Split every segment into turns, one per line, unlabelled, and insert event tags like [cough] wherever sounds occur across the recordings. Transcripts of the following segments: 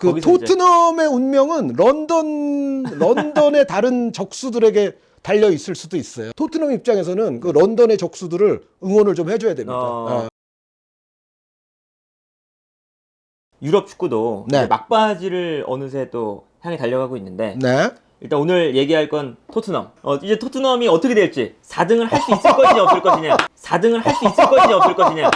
그
거기서 이제-
토트넘의 운명은 런던 런던의 다른 적수들에게 달려 있을 수도 있어요. 토트넘 입장에서는 그 런던의 적수들을 응원을 좀 해줘야 됩니다.
어.
어.
유럽 축구도
네.
이제 막바지를 어느새 또 향해 달려가고 있는데
네.
일단 오늘 얘기할 건 토트넘. 어, 이제 토트넘이 어떻게 될지 4등을 할 수 있을 것이냐 없을 것이냐 4등을 할 수 있을 것이냐 없을 것이냐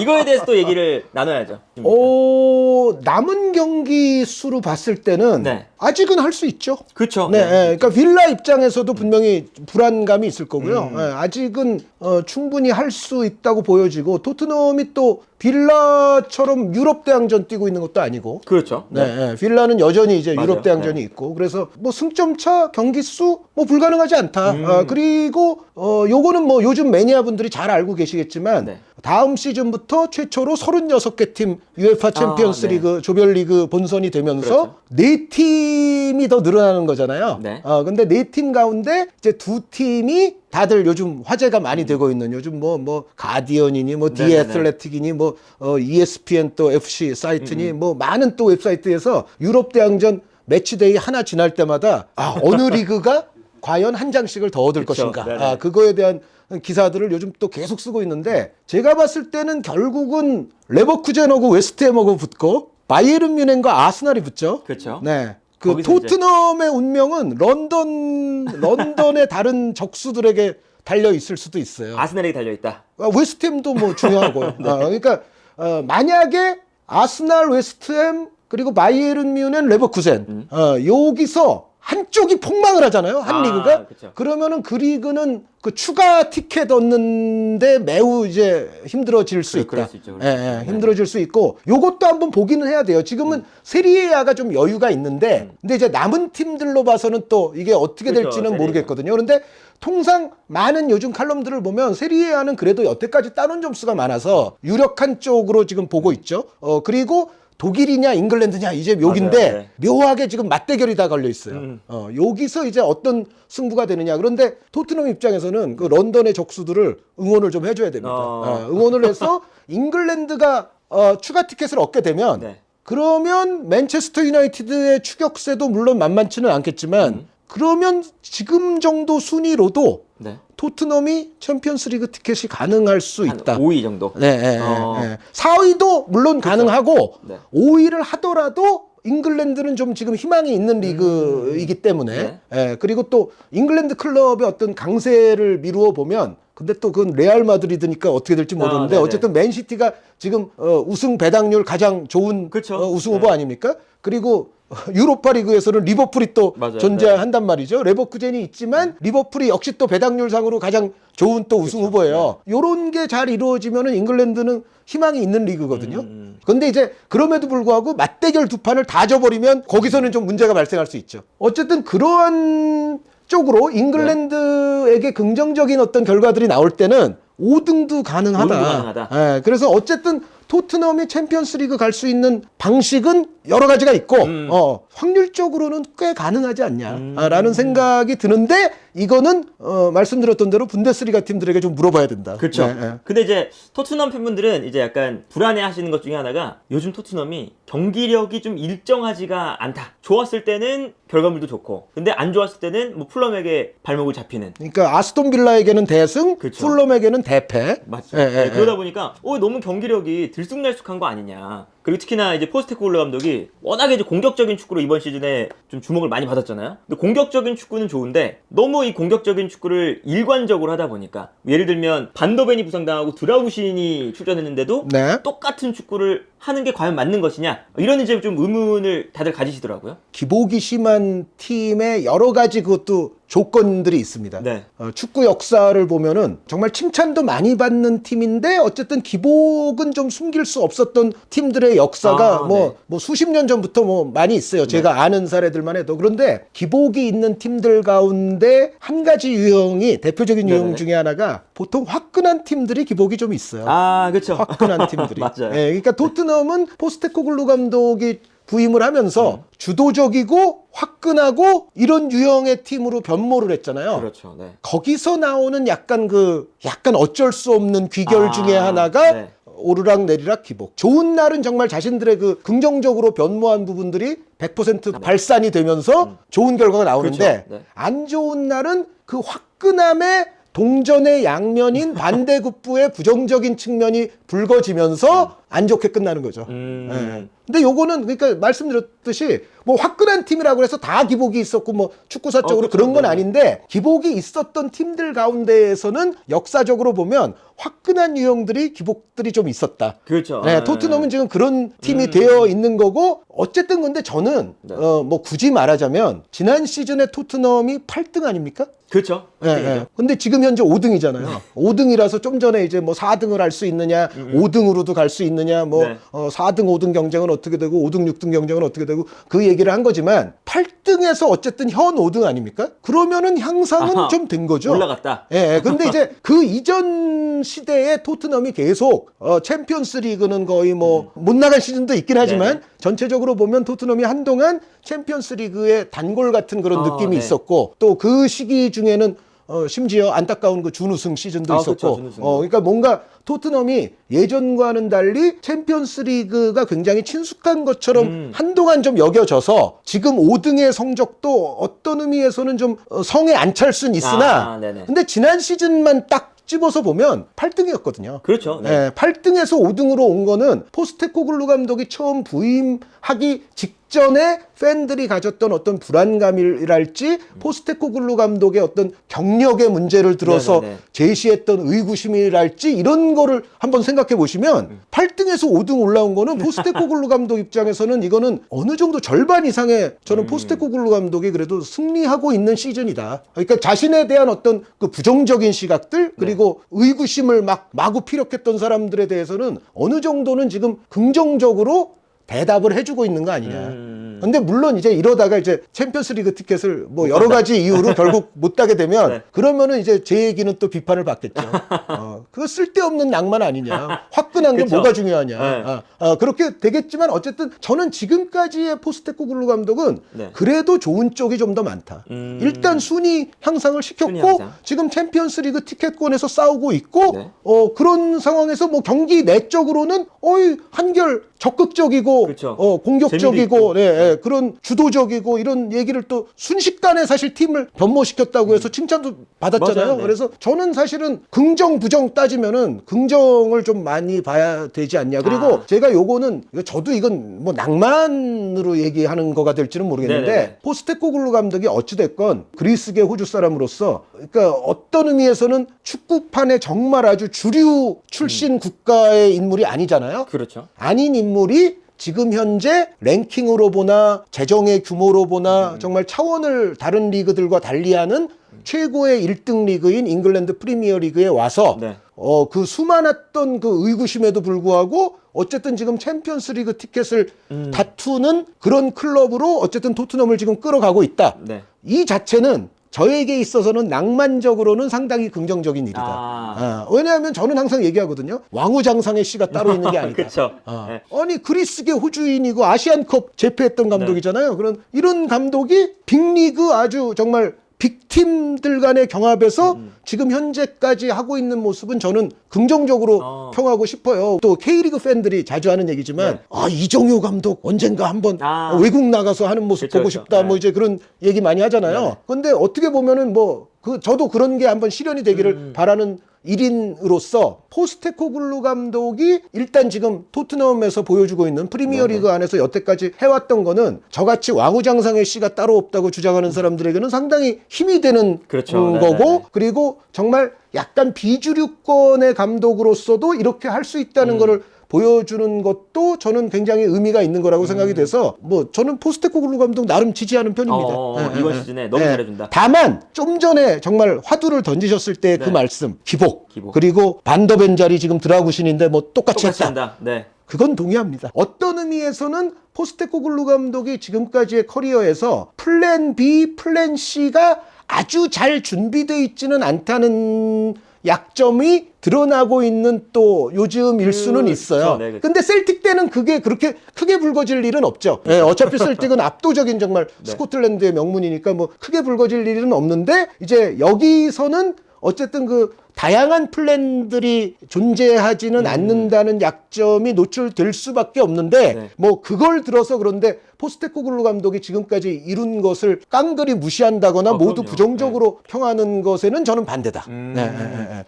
이거에 대해서 또 얘기를 나눠야죠.
오 남은 경기 수로 봤을 때는
네.
아직은 할 수 있죠.
그렇죠.
네, 예, 그러니까 빌라 입장에서도 분명히 불안감이 있을 거고요.
음.
예, 아직은 어, 충분히 할 수 있다고 보여지고 토트넘이 또 빌라처럼 유럽 대항전 뛰고 있는 것도 아니고.
그렇죠.
네, 예, 빌라는 여전히 이제
맞아요.
유럽 대항전이 있고 그래서 뭐 승점 차 경기 수 뭐 불가능하지 않다.
음.
어, 그리고 어 요거는 뭐 요즘 매니아 분들이 잘 알고 계시겠지만
네.
다음 시즌부터 최초로 36개 팀 UEFA 챔피언스
네.
리그 조별 리그 본선이 되면서
그렇죠.
네 팀이 더 늘어나는 거잖아요.
네.
어 근데 네 팀 가운데 이제 두 팀이 다들 요즘 화제가 많이 되고 있는 요즘 뭐 뭐 가디언이니 뭐
네네네.
디애슬레틱이니 뭐 어, ESPN 또 FC
음,
사이트니 뭐 많은 또 웹사이트에서 유럽 대항전 매치데이 하나 지날 때마다 아 어느 [laughs] 리그가 과연 한 장씩을 더 얻을
그쵸.
것인가
네네.
아 그거에 대한 기사들을 요즘 또 계속 쓰고 있는데 제가 봤을 때는 결국은 레버쿠젠하고 웨스트햄하고 붙고 바이에른 뮌헨과 아스날이 붙죠.
그렇죠.
네. 그
거기서 이제-
토트넘의 운명은 런던 [laughs] 런던의 다른 적수들에게 달려 있을 수도 있어요.
아스날이 달려 있다.
아, 웨스트햄도 뭐 중요하고요. [laughs]
네.
아, 그러니까 어, 만약에 아스날, 웨스트햄 그리고 바이에른 뮌헨, 레버쿠젠 어, 여기서 한쪽이 폭망을 하잖아요. 한
음. 아,
리그가
그쵸.
그러면은 그 리그는 그 추가 티켓 얻는데 매우 이제 힘들어질 수
그래,
있다.
그럴 수 있죠, 그럴
예,
수 있죠.
예,
네.
힘들어질 수 있고 요것도 한번 보기는 해야 돼요. 지금은 세리에아가 좀 여유가 있는데 근데 이제 남은 팀들로 봐서는 또 이게 어떻게
음. 그렇죠,
될지는
세리에가.
모르겠거든요. 그런데 통상 많은 요즘 칼럼들을 보면 세리에아는 그래도 여태까지 따놓은 점수가 많아서 유력한 쪽으로 지금 보고 있죠. 어 그리고 독일이냐 잉글랜드냐 이제
맞아요, 네.
묘하게 지금 맞대결이 다 걸려 있어요.
음.
어 여기서 이제 어떤 승부가 되느냐. 그런데 토트넘 입장에서는 그 런던의 적수들을 응원을 좀 해줘야 됩니다.
어.
어, 응원을 해서 [laughs] 잉글랜드가 어, 추가 티켓을 얻게 되면
네.
그러면 맨체스터 유나이티드의 추격세도 물론 만만치는 않겠지만
음.
그러면 지금 정도 순위로도
네.
토트넘이 챔피언스리그 티켓이 가능할 수
한
있다.
5위 정도.
네, 네,
어.
네. 4위도 물론 가능하고
네.
5위를 하더라도 잉글랜드는 좀 지금 희망이 있는 리그이기 때문에
네.
예, 그리고 또 잉글랜드 클럽의 어떤 강세를 미루어 보면 근데 또 그건 레알 마드리드니까 어떻게 될지 모르는데
아, 네네.
어쨌든 맨시티가 지금 어, 우승 배당률 가장 좋은
그쵸.
어, 우승
네.
후보 아닙니까? 그리고 유로파 리그에서는 리버풀이 또
맞아요. 네.
존재한단 말이죠. 레버쿠젠이 있지만 리버풀이 역시 또 배당률상으로 가장 좋은 또 우승 후보예요. 요런 게 잘 이루어지면은 잉글랜드는 희망이 있는 리그거든요.
음.
근데 이제 그럼에도 불구하고 맞대결 두 판을 다 져버리면 거기서는 좀 문제가 발생할 수 있죠. 어쨌든 그러한 쪽으로 잉글랜드에게 긍정적인 어떤 결과들이 나올 때는 5등도 가능하다.
오등도 가능하다.
예, 그래서 어쨌든 토트넘이 챔피언스리그 갈 수 있는 방식은 여러 가지가 있고
음.
어, 확률적으로는 꽤 가능하지
음.
않냐라는 생각이 드는데 이거는 어, 말씀드렸던 대로 분데스리가 팀들에게 좀 물어봐야 된다.
그렇죠.
예, 예.
근데 이제 토트넘 팬분들은 이제 약간 불안해 하시는 것 중에 하나가 요즘 토트넘이 경기력이 좀 일정하지가 않다. 좋았을 때는 결과물도 좋고, 근데 안 좋았을 때는 뭐 플럼에게 발목을 잡히는.
그러니까 아스톤 빌라에게는 대승,
그렇죠.
풀럼에게는 대패.
맞죠.
예, 예,
네,
예.
그러다 보니까 어 너무 경기력이 들쑥날쑥한 거 아니냐. 그리고 특히나 이제 포스테코글로 감독이 워낙에 이제 공격적인 축구로 이번 시즌에 좀 주목을 많이 받았잖아요. 근데 공격적인 축구는 좋은데 너무 이 공격적인 축구를 일관적으로 하다 보니까 예를 들면 반더벤이 부상당하고 드라우신이 출전했는데도
네.
똑같은 축구를 하는 게 과연 맞는 것이냐 이런 이제 좀 의문을 다들 가지시더라고요.
기복이 심한 팀의 여러 가지 그것도 조건들이 있습니다.
네.
어, 축구 역사를 보면은 정말 칭찬도 많이 받는 팀인데 어쨌든 기복은 좀 숨길 수 없었던 팀들의 역사가
아,
뭐,
네.
뭐 수십 년 전부터 뭐 많이 있어요. 제가 아는 사례들만 해도. 그런데 기복이 있는 팀들 가운데 한 가지 유형이 대표적인 유형. 중에 하나가 보통 화끈한 팀들이 기복이 좀 있어요.
아 그렇죠.
화끈한 [laughs] 팀들이.
맞아요.
예, 그러니까 토트넘은 포스테코글루 감독이 부임을 하면서
음.
주도적이고 화끈하고 이런 유형의 팀으로 변모를 했잖아요.
그렇죠. 네.
거기서 나오는 약간 그 약간 어쩔 수 없는 귀결
아,
중에 하나가
네.
오르락 내리락 기복. 좋은 날은 정말 자신들의 그 긍정적으로 변모한 부분들이 100% 발산이 되면서 좋은 결과가 나오는데
그렇죠. 네.
안 좋은 날은 그 화끈함의 동전의 양면인 반대급부의 부정적인 측면이 불거지면서 안 좋게 끝나는 거죠.
음.
예. 근데 요거는 그러니까 말씀드렸듯이 뭐 화끈한 팀이라고 해서 다 기복이 있었고 뭐 축구사적으로
어, 그렇죠.
그런 건
네.
아닌데 기복이 있었던 팀들 가운데에서는 역사적으로 보면 화끈한 유형들이 기복들이 좀 있었다.
그렇죠.
네,
예.
토트넘은 지금 그런 팀이
음.
되어 있는 거고 어쨌든 근데 저는
네.
어 뭐 굳이 말하자면 지난 시즌에 토트넘이 8등 아닙니까?
그렇죠.
예, 예. 근데 지금 현재 5등이잖아요.
네.
5등이라서 좀 전에 이제 뭐 4등을 할 수 있느냐, 5등으로도 갈 수 있느냐, 뭐
음, 네.
어, 4등, 5등 경쟁은 어떻게 되고 5등, 6등 경쟁은 어떻게 되고 그 얘기를 한 거지만 8등에서 어쨌든 현 5등 아닙니까? 그러면은 향상은
아하.
좀 된 거죠.
올라갔다.
예, 예. 근데 이제 [laughs] 그 이전 시대에 토트넘이 계속 어, 챔피언스 리그는 거의 뭐 못 나간 시즌도 있긴 하지만
음. 네네.
전체적으로 보면 토트넘이 한동안 챔피언스 리그의 단골 같은 그런
어,
느낌이
네.
있었고 또 그 시기 중에는 어, 심지어 안타까운 그 준우승 시즌도
아,
있었고
그쵸, 준우승.
어, 그러니까 뭔가 토트넘이 예전과는 달리 챔피언스 리그가 굉장히 친숙한 것처럼
음.
한동안 좀 여겨져서 지금 5등의 성적도 어떤 의미에서는 좀 어, 성에 안찰 수는 있으나
아, 네네.
근데 지난 시즌만 딱 집어서 보면 8등이었거든요.
그렇죠. 네.
네, 8등에서 5등으로 온 거는 포스테코글루 감독이 처음 부임하기 직 전에 팬들이 가졌던 어떤 불안감이랄지 포스테코글루 감독의 어떤 경력의 문제를 들어서
네네네.
제시했던 의구심이랄지 이런 거를 한번 생각해 보시면 8등에서 5등 올라온 거는 포스테코글루 [laughs] 감독 입장에서는 이거는 어느 정도 절반 이상의 저는
음.
포스테코글루 감독이 그래도 승리하고 있는 시즌이다. 그러니까 자신에 대한 어떤 그 부정적인 시각들 그리고 의구심을 막 마구 피력했던 사람들에 대해서는 어느 정도는 지금 긍정적으로 대답을 해주고 있는 거 아니냐.
음.
근데 물론 이제 이러다가 이제 챔피언스리그 티켓을 뭐 여러 가지 이유로 [laughs] 결국 못 따게 되면
네.
그러면은 이제 제 얘기는 또 비판을 받겠죠. [laughs] 어, 그거 쓸데없는 낭만 아니냐. 화끈한 게
그쵸.
뭐가 중요하냐.
네.
아, 아, 그렇게 되겠지만 어쨌든 저는 지금까지의 포스테코 글루 감독은
네.
그래도 좋은 쪽이 좀 더 많다.
음.
일단 순위 향상을 시켰고
순위 향상.
지금 챔피언스리그 티켓권에서 싸우고 있고
네.
어, 그런 상황에서 뭐 경기 내적으로는 어이 한결 적극적이고
그렇죠.
어, 공격적이고. 네, 예, 그런 주도적이고 이런 얘기를 또 순식간에 사실 팀을 변모시켰다고 해서 칭찬도 받았잖아요.
맞아요, 네.
그래서 저는 사실은 긍정 부정 따지면은 긍정을 좀 많이 봐야 되지 않냐. 그리고
아.
제가 요거는 이거 저도 이건 뭐 낭만으로 얘기하는 거가 될지는 모르겠는데
네네네.
포스테코글루 감독이 어찌 됐건 그리스계 호주 사람으로서 그러니까 어떤 의미에서는 축구판에 정말 아주 주류 출신
음.
국가의 인물이 아니잖아요.
그렇죠.
아닌 인물이 지금 현재 랭킹으로 보나 재정의 규모로 보나
음.
정말 차원을 다른 리그들과 달리하는 최고의 1등 리그인 잉글랜드 프리미어 리그에 와서
네.
어, 그 수많았던 그 의구심에도 불구하고 어쨌든 지금 챔피언스 리그 티켓을
음.
다투는 그런 클럽으로 어쨌든 토트넘을 지금 끌어가고 있다.
네.
이 자체는 저에게 있어서는 낭만적으로는 상당히 긍정적인 일이다.
아.
어, 왜냐하면 저는 항상 얘기하거든요. 왕우장상의 씨가 따로 있는 게 아니다. [laughs]
그렇죠.
어.
네.
아니 그리스계 호주인이고 아시안컵 제패했던 감독이잖아요. 그런 이런 감독이 빅리그 아주 정말 빅팀들 간의 경합에서
음.
지금 현재까지 하고 있는 모습은 저는 긍정적으로
어.
평하고 싶어요. 또 K리그 팬들이 자주 하는 얘기지만
네.
아 이정효 감독 언젠가 한번
아.
외국 나가서 하는 모습
그쵸,
보고
그쵸.
싶다.
네.
뭐 이제 그런 얘기 많이 하잖아요.
네.
근데 어떻게 보면은 뭐 그 저도 그런 게 한번 실현이 되기를
음.
바라는 일인으로서 포스테코글루 감독이 일단 지금 토트넘에서 보여주고 있는 프리미어리그 안에서 여태까지 해왔던 거는 저같이 왕우장상의 씨가 따로 없다고 주장하는 사람들에게는 상당히 힘이 되는
그렇죠.
음,
네,
거고
네, 네.
그리고 정말 약간 비주류권의 감독으로서도 이렇게 할 수 있다는
음.
거를 보여주는 것도 저는 굉장히 의미가 있는 거라고
음.
생각이 돼서 뭐 저는 포스테코 글루 감독 나름 지지하는 편입니다.
어,
예,
이번
예,
시즌에 너무
예.
잘해준다.
다만 좀 전에 정말 화두를 던지셨을 때 그
네.
말씀 기복,
기복.
그리고 반더벤 자리 지금 드라구신인데 뭐 똑같이,
똑같이
했다.
한다. 네.
그건 동의합니다. 어떤 의미에서는 포스테코글루 감독이 지금까지의 커리어에서 플랜 B, 플랜 C가 아주 잘 준비되어 있지는 않다는 약점이 드러나고 있는 또 요즘 일 수는
그,
있어요.
네, 그쵸.
근데 셀틱 때는 그게 그렇게 크게 불거질 일은 없죠. 예, 어차피 셀틱은 압도적인 정말 [laughs]
네.
스코틀랜드의 명문이니까 뭐 크게 불거질 일은 없는데 이제 여기서는 어쨌든 그 다양한 플랜들이 존재하지는 않는다는 약점이 노출될 수밖에 없는데
네.
뭐 그걸 들어서 그런데 포스테코글루 감독이 지금까지 이룬 것을 깡그리 무시한다거나
아,
모두
그럼요.
부정적으로 평하는 것에는 저는 반대다.
음.
네, 네, 네, 네.